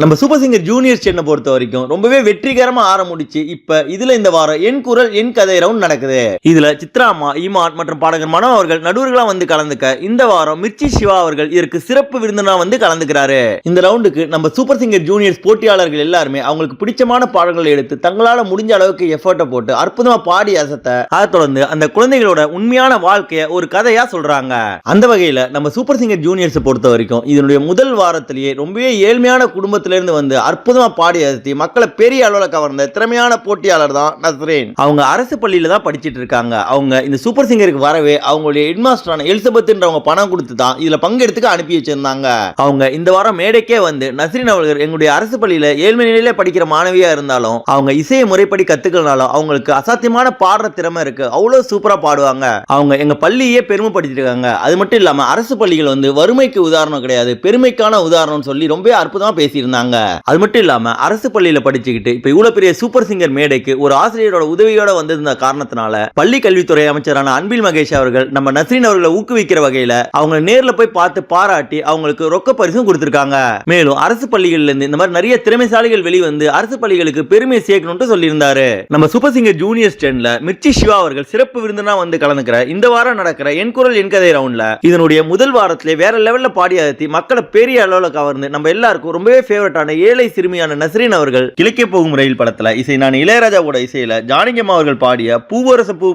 நம்ம super singer junior Chennai பொறுத்த வரைக்கும் ரொம்பவே வெற்றிகரமா ஆரம்பிச்சு இப்ப இதுல இந்த வாரம் என் குரல் என் கதை ரவுண்ட் நடக்குது. இதுல சித்ராமா ஈமான் மற்றும் பாடகர் மனோ அவர்கள் நடுவர்களா வந்து கலந்துக்க இந்த வாரம் மிர்ச்சி சிவா அவர்கள் இதற்கு சிறப்பு விருந்தினா வந்து கலந்துக்கிறாரு. இந்த ரவுண்டுக்கு நம்ம சூப்பர் சிங்கர் ஜூனியர்ஸ் போட்டியாளர்கள் எல்லாருமே அவங்களுக்கு பிடிச்சமான பாடல்களை எடுத்து தங்களால முடிஞ்ச அளவுக்கு எஃபர்ட்டை போட்டு அற்புதமா பாடி அசத்த அதை தொடர்ந்து அந்த குழந்தைகளோட உண்மையான வாழ்க்கைய ஒரு கதையா சொல்றாங்க. அந்த வகையில நம்ம சூப்பர் சிங்கர் ஜூனியர்ஸ் பொறுத்த வரைக்கும் இதனுடைய முதல் வாரத்திலேயே ரொம்பவே ஏழ்மையான குடும்பத்தில் இருந்து வந்து அற்புதமா பாடி அழுத்தி மக்களை பெரிய அளவில் கவர்ந்த திறமையான போட்டியாளர் தான் நஸ்ரீன். அவங்க அரசு பள்ளியில தான் படிச்சிட்டு இருக்காங்க. அவங்க இந்த சூப்பர் சிங்கருக்கு வரவே அவங்களுடைய ஹெட்மாஸ்டரான எலிசபெத்ன்றவங்க பணம் கொடுத்து தான் இதுல பங்கெடுத்துக்க அனுப்பி வச்சிருந்தாங்க. அவங்க இந்த வாரம் மேடைக்கே வந்து நஸ்ரீன் அவர்கள் எங்களுடைய அரசு பள்ளியில ஏழ்மை நிலையில படிக்கிற மாணவியா இருந்தாலும் அவங்க இசையை முறைப்படி கத்துக்கலனாலும் அவங்களுக்கு அசாத்தியமான பாடுற திறமை இருக்கு. அவ்வளவு சூப்பரா பாடுவாங்க. அவங்க எங்க பள்ளியே பெருமைப்படுத்திருக்காங்க. அது மட்டும் இல்லாம அரசு பள்ளிகள் வந்து வறுமைக்கு உதாரணம் கிடையாது. பெருமைக்கான உதாரணம் சொல்லி ரொம்ப அற்புதமா பேசியிருந்தாங்க. அது மட்டும் இல்லாம அரசு பள்ளியில படிச்சுக்கிட்டு இப்ப இவ்வளவு பெரிய சூப்பர் சிங்கர் மேடைக்கு ஒரு ஆசிரியரோட உதவியோட வந்திருந்த காரணத்தினால பள்ளி கல்வித்துறை அமைச்சரான அன்பில் மகேஷ் அவர்கள் நம்ம நஸ்ரீன் அவர்களை ஊக்குவிக்கிற வகையில அவங்க நேர்ல போய் பார்த்து பாராட்டி அவங்களுக்கு ரொக்க பரிசும் கொடுத்திருக்காங்க. மேலும் அரசு பள்ளிகள்ல இருந்து இந்த மாதிரி நிறைய திறமைசாலிகள் வெளிவந்து அரசு பள்ளிகளுக்கு பெருமை சேர்க்கணும்னு சொல்லியிருந்தாரு. நம்ம சூப்பர் சிங்கர் ஜூனியர் ஸ்டேண்ட்ல மிர்ச்சி சிவா அவர்கள் சிறப்பு விருந்தினா வந்து கலந்துக்கிற இந்த வாரம் நடக்கிற என் குரல் என் கதை ரவுண்ட்ல இதனுடைய முதல் வாரத்திலே வேற லெவல்ல பாடி மக்களை பெரிய அளவுல கவர்ந்து நம்ம எல்லாருக்கும் ரொம்பவே ஃபேவரட்டான ஏழை சிறுமியான நஸ்ரீன் அவர்கள் கிழக்கே போகும் ரயில் படத்தில் இசை நான் இளையராஜா கூட இசையில ஜானகியம்மா அவர்கள் பாடிய பூவரச பூ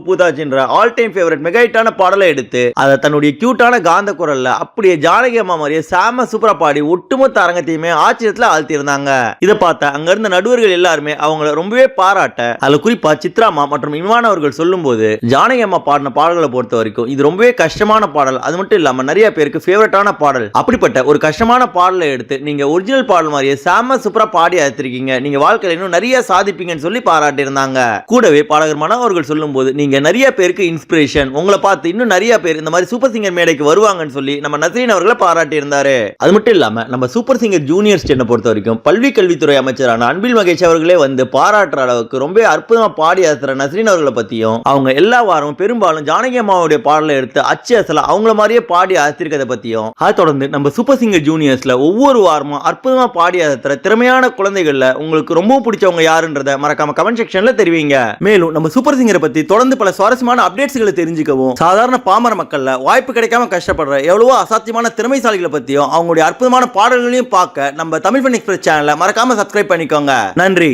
என்ற ஆல் டைம் ஃபேவரட் மெகா ஹிட்டான பாடலை எடுத்து அதை தன்னுடைய கியூட்டான காந்த குரல்ல அப்படியே ஜானகி அம்மா மாதிரியே சாம சூப்பரா பாடி ஒட்டுமொத்த அரங்கத்தையுமே ஆச்சரியத்துல ஆழ்த்தியிருந்தாங்க. இதை பார்த்த அங்க இருந்த நடுவர்கள் எல்லாருமே அவங்கள ரொம்பவே பாராட்ட அதுல குறிப்பா சித்ராமா மற்றும் இமான் அவர்கள் சொல்லும் போது ஜானகி அம்மா பாடின பாடல்களை பொறுத்த வரைக்கும் இது ரொம்பவே கஷ்டமான பாடல். அது மட்டும் இல்லாம நிறைய பேருக்கு ஃபேவரட்டான பாடல். அப்படிப்பட்ட ஒரு கஷ்டமான பாடலை எடுத்து நீங்க ஒரிஜினல் பாடல் மாதிரியே செம சூப்பரா பாடி அழைத்திருக்கீங்க நீங்க வாழ்க்கையில இன்னும் நிறைய சாதிப்பீங்கன்னு சொல்லி பாராட்டியிருந்தாங்க. கூடவே பாடகர் மனோ அவர்கள் சொல்லும்போது நீங்க நிறைய பேருக்கு இன்ஸ்பிரேஷன் உங்களை பார்த்து இன்னும் நிறைய பேர் இந்த மாதிரி சூப்பர் சிங்கர் மேடைக்கு வருவாங்கன்னு சொல்லி நம்ம நசரீன் அவர்களை பாராட்டி இருந்தாரு அது மட்டும் இல்லாம நம்ம சூப்பர் சிங்கர் ஜூனியர் ஸ்டென்னை பொறுத்த வரைக்கும் பல்வி கல்வித்துறை அமைச்சரான அன்பில் மகேஷ் அவர்களே வந்து பாராட்டுற அளவுக்கு ரொம்ப அற்புதமா பாடி அசுற நசரீன் அவர்களை பத்தியும் அவங்க எல்லா வாரமும் பெரும்பாலும் ஜானகி அம்மாவுடைய பாடலை எடுத்து அச்சு அசல அவங்கள மாதிரியே பாடி அசத்திருக்கதை பத்தியும் அதை தொடர்ந்து நம்ம சூப்பர் சிங்கர் ஜூனியர்ஸ்ல ஒவ்வொரு வாரமும் அற்புதமா பாடி திறமையான குழந்தைகளில் உங்களுக்கு ரொம்பவும் பிடிச்சவங்க யாருன்றத மறக்காம கமெண்ட் செக்ஷன்ல தெரிவிங்க. மேலும் நம்ம சூப்பர் சிங்கரை பத்தி தொடர்ந்து பல சுவாரஸ்யமான அப்டேட்ஸ்களை தெரிஞ்சுக்கவும் சாதாரண பாமர மக்கள்ல வாய்ப்பு கிடைக்காம கஷ்டப்படுற எவ்வளவோ அசாத்தியமான திறமைசாலிகளை பத்தியும் அவங்களுடைய அற்புதமான பாடல்களையும் பார்க்க நம்ம தமிழ் ஃபன் எக்ஸ்பிரஸ் சேனலை மறக்காம சப்ஸ்கிரைப் பண்ணிக்கோங்க. நன்றி.